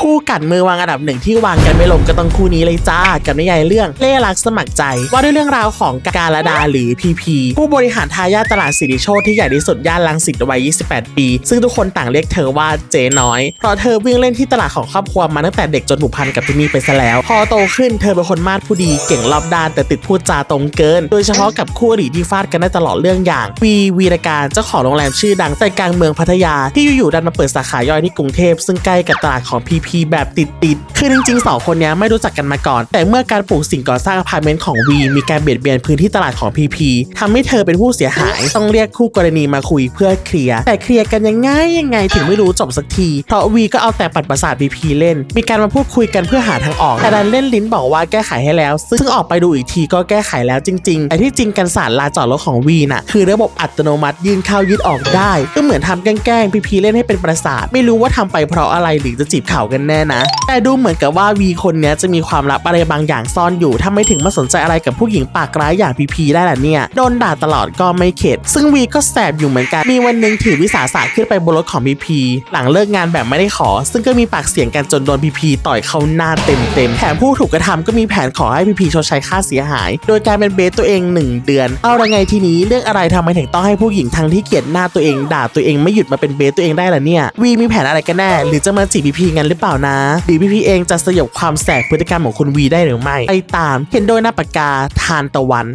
คู่กัดมือวางอันดับหนึ่งที่วางกันไม่ลงก็ต้องคู่นี้เลยจ้า กับนิยายเรื่องเล่รักสมัครใจ ว่าด้วยเรื่องราวของการละดาหรือพีพีผู้บริหารทายาทตลาดสิริโชตที่ใหญ่ที่สุดย่านลังสิตวัย 28 ปี ซึ่งทุกคนต่างเรียกเธอว่าเจ๊น้อย เพราะเธอวิ่งเล่นที่ตลาดของครอบครัวมาตั้งแต่เด็กจนผูกพันกับที่นี่ไปซะแล้ว พอโตขึ้นเธอเป็นคนมาดผู้ดีเก่งรอบด้านแต่ติดพูดจาตรงเกิน โดยเฉพาะกับคู่อริที่ฟาดกันได้ตลอดเรื่องอย่างวีวีรการเจ้าของโรงแรมชื่อดังใจกลางเมืองพัทยาที่อยู่ๆดันมาเปิดสาขาย่อยที่กรุงเทพซึ่งใกล้กับตลาดของพีพแบบติดๆ คือจริงๆสองคนเนี้ยไม่รู้จักกันมาก่อน แต่เมื่อการปลูกสิ่งก่อสร้างอพาร์ตเมนต์ของวีมีการเบียดเบียนพื้นที่ตลาดของพีพีทำให้เธอเป็นผู้เสียหาย ต้องเรียกคู่กรณีมาคุยเพื่อเคลียร์ แต่เคลียร์กันยังไงยังไงถึงไม่รู้จบสักที เพราะวีก็เอาแต่ปัดประสาทพีพีเล่น มีการมาพูดคุยกันเพื่อหาทางออก แต่ดันเล่นลิ้นบอกว่าแก้ไขให้แล้ว ซึ่งออกไปดูอีกทีก็แก้ไขแล้วจริง ๆ แต่ที่จริงกันสารลานจอดรถของวีน่ะคือระบบอัตโนมัติยืนเข้ายืดออกได้ ก็เหมือนทำแกล้งๆพีพีเล่นให้เป็นประสาท ไม่รู้ว่าทำไปเพราะอะไรหรือจะจีบเขากันแน่นะ แต่ดูเหมือนกับว่าวีคนนี้จะมีความลับอะไรบางอย่างซ่อนอยู่ถ้าไม่ถึงมาสนใจอะไรกับผู้หญิงปากร้ายอย่างพีพีได้ล่ะเนี่ย โดนด่าตลอดก็ไม่เข็ด ซึ่งวีก็แสบอยู่เหมือนกัน มีวันหนึ่งถือวิสาสะขึ้นไปบนรถของพีพีหลังเลิกงานแบบไม่ได้ขอ ซึ่งก็มีปากเสียงกันจนโดนพีพีต่อยเข้าหน้าเต็มๆแถมผู้ถูกกระทำก็มีแผนขอให้พีพีชดใช้ค่าเสียหาย โดยการเป็นเบสตัวเอง 1 เดือน เอาละไงทีนี้เรื่องอะไรทำไมถึงต้องให้ผู้หญิงทั้งที่เกลียดหน้าตัวเองด่าตัวเองไม่หยุดมาเป็นเบสตัวเองได้ล่ะเนี่ยวีมีแผนอะไรกันแน่ หรือจะมาจีบพีพีกันหรือเปล่านะ หรือพีพีเองจะสยบความแสบพฤติกรรมของคุณวีได้หรือไม่ไปตามเห็นโดยหน้าปากกาทานตะวัน